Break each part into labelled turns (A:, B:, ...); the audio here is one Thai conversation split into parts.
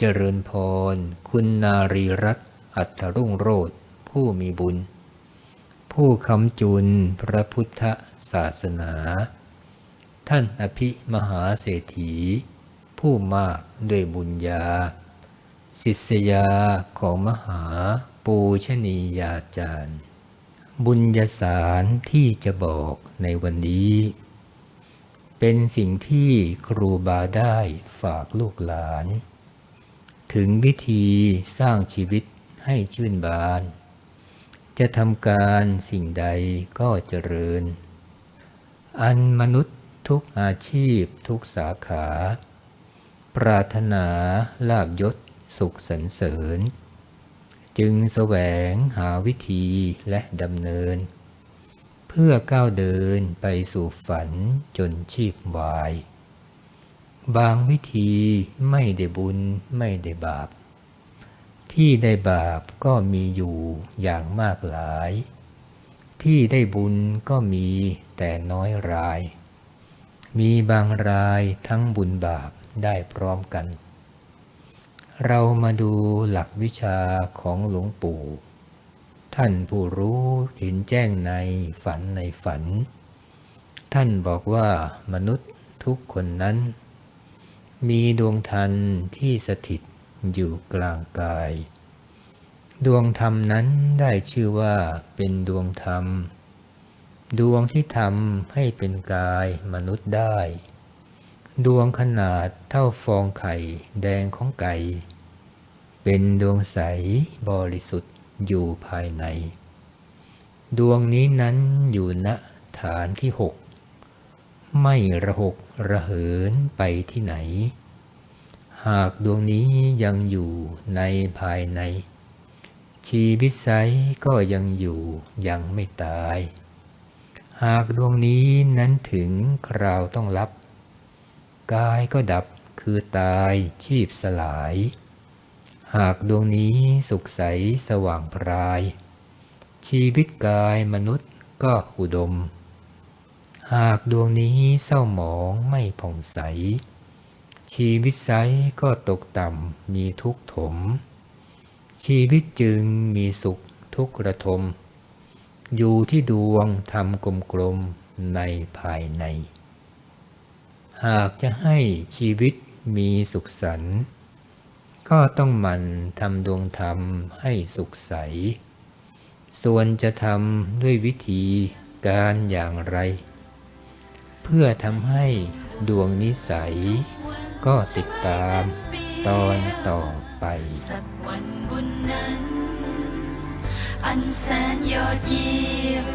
A: เจริญพร คุณนารีรัตอัตรุ่งโรธผู้มีบุญ ผู้คำจุนพระพุทธศาสนา ท่านอภิมหาเศรษฐี ผู้มากด้วยบุญญา ศิษยาของมหาปูชนียาจารย์ บุญญาสารที่จะบอกในวันนี้ เป็นสิ่งที่ครูบาได้ฝากลูกหลาน ถึงวิธีสร้างชีวิตให้ชื่นบาน จะทำการสิ่งใดก็เจริญ อันมนุษย์ทุกอาชีพทุกสาขา ปรารถนาลาบยศสุขสรรเสริญ จึงแสวงหาวิธีและดำเนิน เพื่อก้าวเดินไปสู่ฝันจนชีพวาย บางวิธีไม่ได้บุญไม่ได้บาป ที่ได้บาปก็มีอยู่อย่างมากหลาย ที่ได้บุญก็มีแต่น้อยราย มีบางรายทั้งบุญบาปได้พร้อมกัน เรามาดูหลักวิชาของหลวงปู่ ท่านผู้รู้เห็นแจ้งในฝันในฝัน ท่านบอกว่ามนุษย์ทุกคนนั้น มีดวงธรรมที่สถิตอยู่กลางกาย ดวงธรรมนั้นได้ชื่อว่าเป็นดวงธรรม ดวงที่ทำให้เป็นกายมนุษย์ได้ ดวงขนาดเท่าฟองไข่แดงของไก่ เป็นดวงใสบริสุทธิ์อยู่ภายใน ดวงนี้นั้นอยู่ณฐานที่หก ไม่ระหกระเหินไปที่ไหน หากดวงนี้ยังอยู่ในภายใน ชีวิตไซก็ยังอยู่ยังไม่ตาย หากดวงนี้นั้นถึงคราวต้องรับ กายก็ดับคือตายชีพสลาย หากดวงนี้สุขใสสว่างพราย ชีวิตกายมนุษย์ก็อุดม หากดวงนี้เศร้าหมองไม่ผ่องใส ชีวิตไซก็ตกต่ำมีทุกข์ถม ชีวิตจึงมีสุขทุกระทม อยู่ที่ดวงทำกลมๆในภายใน หากจะให้ชีวิตมีสุขสันต์ก็ต้องหมันทำดวงธรรมให้สุขใส ส่วนจะทำด้วยวิธีการอย่างไร เพื่อทำให้ดวงนิสัย ก็ติดตามตอนต่อไป
B: สักวันบุญนั้น อันแสนยอดเยี่ยม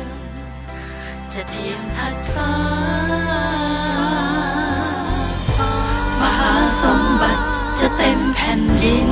B: จะเทียมทัดฟ้า มหาสมบัติจะเต็มแผ่นดิน